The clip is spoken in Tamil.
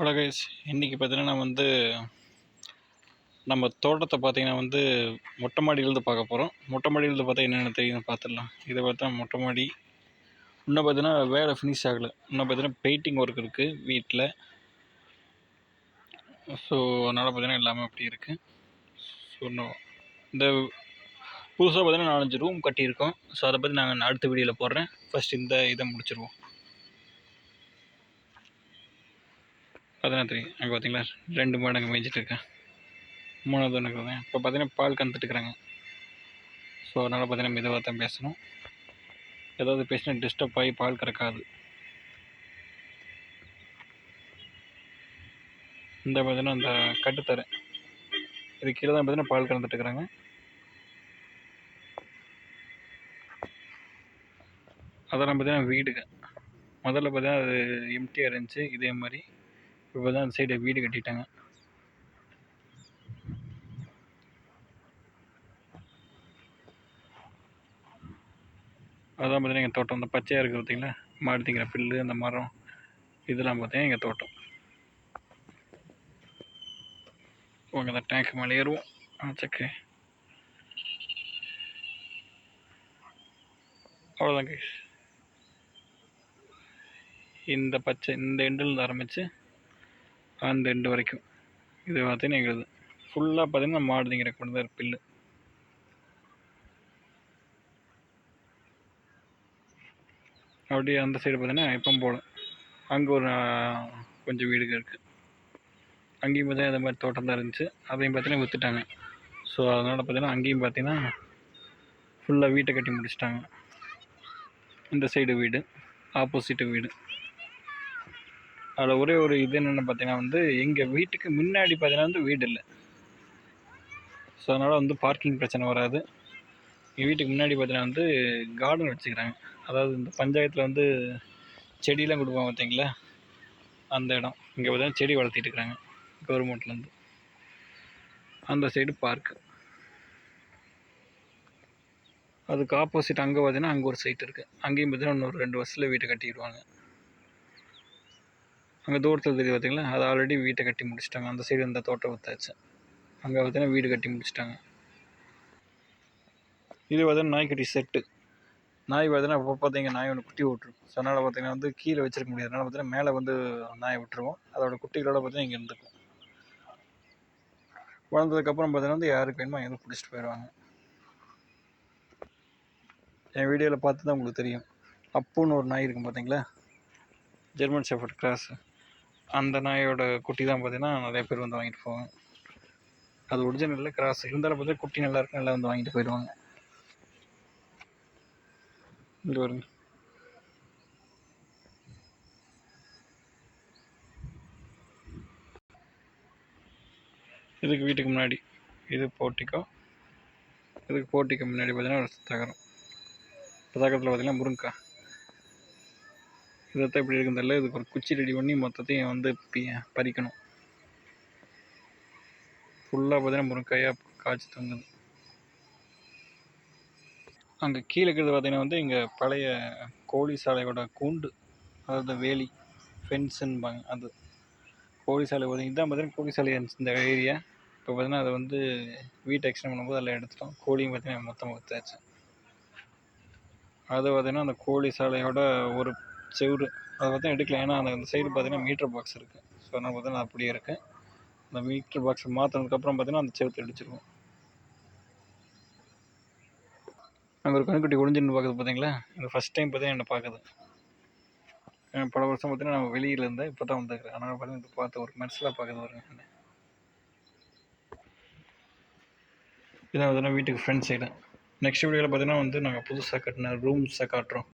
ஹலோ இன்றைக்கி பார்த்தீங்கன்னா நான் வந்து நம்ம தோட்டத்தை பார்த்திங்கன்னா வந்து மொட்டை மாடியிலேருந்து பார்க்க போகிறோம் மொட்டை மாடியிலேருந்து பார்த்தா என்னென்ன தெரியுதுன்னு பார்த்துடலாம். இதை பார்த்தா மொட்டை மாடி. இன்னும் பார்த்தீங்கன்னா வேலை ஃபினிஷ் ஆகலை. இன்னும் பார்த்தீங்கன்னா பெயிண்டிங் ஒர்க் இருக்குது வீட்டில் ஸோ அதனால் பார்த்தீங்கன்னா எல்லாமே அப்படி இருக்குது ஸோ இன்னும் இந்த புதுசாக பார்த்தீங்கன்னா நாலஞ்சு ரூம் கட்டியிருக்கோம். ஸோ அதை பற்றி நாங்கள் அடுத்த வீடியோவில் போடுறேன். ஃபஸ்ட் இந்த இதை முடிச்சிருவோம். பதினாறு தெரியும் அங்கே பார்த்தீங்களா ரெண்டு மாடு அங்கே மேய்ஞ்சிட்டு இருக்கேன் மூணாவது ஒன்று இப்போ பார்த்தீங்கன்னா பால் கந்துட்டுருக்குறாங்க ஸோ அதனால் பார்த்தீங்கன்னா மெதுவாக தான் பேசணும். ஏதாவது பேசினா டிஸ்டர்ப் ஆகி பால் கறக்காது. இந்த பார்த்தீங்கன்னா அந்த கட்டுத்தரை. இது கீழே தான் பார்த்தீங்கன்னா பால் கறந்துட்டுருக்குறாங்க அதெல்லாம் பார்த்தீங்கன்னா வீடுங்க. முதல்ல பார்த்தீங்கன்னா அது எம்டியாக இருந்துச்சு. இதே மாதிரி. இப்போ தான் அந்த சைடு வீடு கட்டிட்டாங்க. அதான் பார்த்தீங்கன்னா எங்கள் தோட்டம் இந்த பச்சையாக இருக்குது பார்த்தீங்களா மாடு திங்கிற புல்லு அந்த மரம் இதெல்லாம் பார்த்தீங்கன்னா எங்கள் தோட்டம். உங்கள் அந்த டேங்க் மேலே ஏறுவோம். ஆச்சக்கு அவ்வளோதான் கைஸ் இந்த பச்சை இந்த எண்டில் ஆரம்பித்து அந்த எண்டு வரைக்கும். இது பார்த்தீங்கன்னா எங்களுது. ஃபுல்லாக பார்த்தீங்கன்னா மாடுதிங்க ரெக்கார்டு கொண்டு தான் பில்லு அப்படியே அந்த சைடு பார்த்தீங்கன்னா எப்பவும் போகலாம் அங்கே ஒரு கொஞ்சம் வீடுகள் இருக்குது அங்கேயும் பார்த்தீங்கன்னா இந்த மாதிரி தோட்டம் தான் இருந்துச்சு. அதையும் பார்த்தீங்கன்னா விற்றுட்டாங்க ஸோ அதனால் பார்த்தீங்கன்னா அங்கேயும் பார்த்தீங்கன்னா ஃபுல்லாக வீட்டை கட்டி முடிச்சிட்டாங்க. இந்த சைடு வீடு ஆப்போசிட்டு வீடு. அதில் ஒரே ஒரு இது என்னென்னு பார்த்தீங்கன்னா வந்து எங்கள் வீட்டுக்கு முன்னாடி பார்த்தீங்கன்னா வந்து வீடு இல்லை. ஸோ அதனால் வந்து பார்க்கிங் பிரச்சனை வராது. எங்கள் வீட்டுக்கு முன்னாடி பார்த்தீங்கன்னா வந்து கார்டன் வச்சுக்கிறாங்க. அதாவது இந்த பஞ்சாயத்தில் வந்து செடியெலாம் கொடுப்பாங்க பார்த்தீங்களா அந்த இடம். இங்கே பார்த்தீங்கன்னா செடி வளர்த்திட்டு இருக்கிறாங்க கவர்மெண்ட்லேருந்து அந்த சைடு பார்க்கு அதுக்கு ஆப்போசிட் அங்கே பார்த்தீங்கன்னா அங்கே ஒரு சைட் இருக்குது அங்கேயும் பார்த்தீங்கன்னா இன்னொரு ரெண்டு வருஷத்தில் வீட்டை கட்டிடுவாங்க. அங்கே தூரத்தில் தெரியுது பார்த்தீங்களா அது ஆல்ரெடி வீட்டை கட்டி முடிச்சிட்டாங்க. அந்த சைடு இந்த தோட்டம் வித்தாச்சு. அங்கே பார்த்தீங்கன்னா வீடு கட்டி முடிச்சிட்டாங்க. இது பார்த்தீங்கன்னா நாய்க்குட்டி செட்டு நாய் பார்த்தீங்கன்னா அப்போ பார்த்தீங்க நாய் ஒன்று குட்டி விட்ரும் ஸோ அதனால் பார்த்தீங்கன்னா வந்து கீழே வச்சிருக்க முடியாது. அதனால் பார்த்தீங்கன்னா மேலே வந்து நாயை விட்டுருவோம். அதோட குட்டிகளோட பார்த்தீங்கன்னா இங்கே இருந்துக்கும் வளர்ந்ததுக்கப்புறம் பார்த்தீங்கன்னா வந்து யாருக்கு வேணுமோ எதுவும் பிடிச்சிட்டு போயிடுவாங்க என் வீடியோவில் பார்த்து தான் உங்களுக்கு தெரியும். அப்புன்னு ஒரு நாய் இருக்கும் பார்த்தீங்களா ஜெர்மன் ஷெஃபர்ட் கிராஸு அந்த நாயோட குட்டி தான் பார்த்தீங்கன்னா நிறைய பேர் வந்து வாங்கிட்டு போவாங்க. அது ஒரிஜினலில் கிராஸ் இருந்தாலும் பார்த்தீங்கன்னா குட்டி நல்லா இருக்கு நல்லா வந்து வாங்கிட்டு போயிடுவாங்க. இங்கே வருங்க இதுக்கு வீட்டுக்கு முன்னாடி. இது போட்டிக்கோ இதுக்கு போட்டிக்கு முன்னாடி பார்த்தீங்கன்னா ஒரு தகரம் பக்கத்தில் பார்த்தீங்கன்னா முருங்கக்காய். இதைத்தான் இப்படி இருக்குதில்ல இதுக்கு ஒரு குச்சி ரெடி பண்ணி மொத்தத்தையும் வந்து பறிக்கணும். ஃபுல்லாக பார்த்தீங்கன்னா முருங்கையாக காய்ச்சி தங்குது. அங்கே கீழே இருக்கிறது பார்த்தீங்கன்னா வந்து இங்கே பழைய கோழி சாலையோட கூண்டு. அதாவது வேலி ஃபென்ஸுன்பாங்க அது. கோழி சாலை பார்த்தீங்கன்னா இதான் பார்த்தீங்கன்னா கோழி சாலை இருந்துச்சு இந்த ஏரியா இப்போ பார்த்தீங்கன்னா அதை வந்து வீட்டை எக்ஸ்டெண்ட் பண்ணும்போது அதில் எடுத்துட்டோம். கோழியும் பார்த்தீங்கன்னா மொத்தமாக விற்றாச்சு அது பார்த்தீங்கன்னா அந்த கோழி சாலையோட ஒரு செவுரு அதை பார்த்தா எடுக்கல. ஏன்னா அந்த சைடு பார்த்தீங்கன்னா மீட்டர் பாக்ஸ் இருக்குது ஸோ அதனால் பார்த்தீங்கன்னா அப்படியே இருக்குது அந்த மீட்டர் பாக்ஸ் மாற்றினதுக்கப்புறம் பார்த்தீங்கன்னா அந்த செவுத்து அடிச்சிருவோம் அங்கே ஒரு கண்ணுக்குட்டி ஒளிஞ்சுன்னு பார்க்குது பார்த்தீங்களா? இந்த ஃபஸ்ட் டைம் பார்த்தீங்கன்னா என்னை பார்க்குது. பல வருஷம் பார்த்தீங்கன்னா நம்ம வெளியில் இருந்தேன். இப்போ தான் வந்துருக்குறேன். அதனால் பார்த்தீங்கன்னா பார்த்து ஒரு மனசில் பார்க்குது வருங்க என்ன இதான் பார்த்தீங்கன்னா வீட்டுக்கு ஃப்ரண்ட் சைடு நெக்ஸ்ட் வீடியோவில் பார்த்தீங்கன்னா வந்து நாங்கள் புதுசாக கட்டின ரூம்ஸை காட்டுறோம்.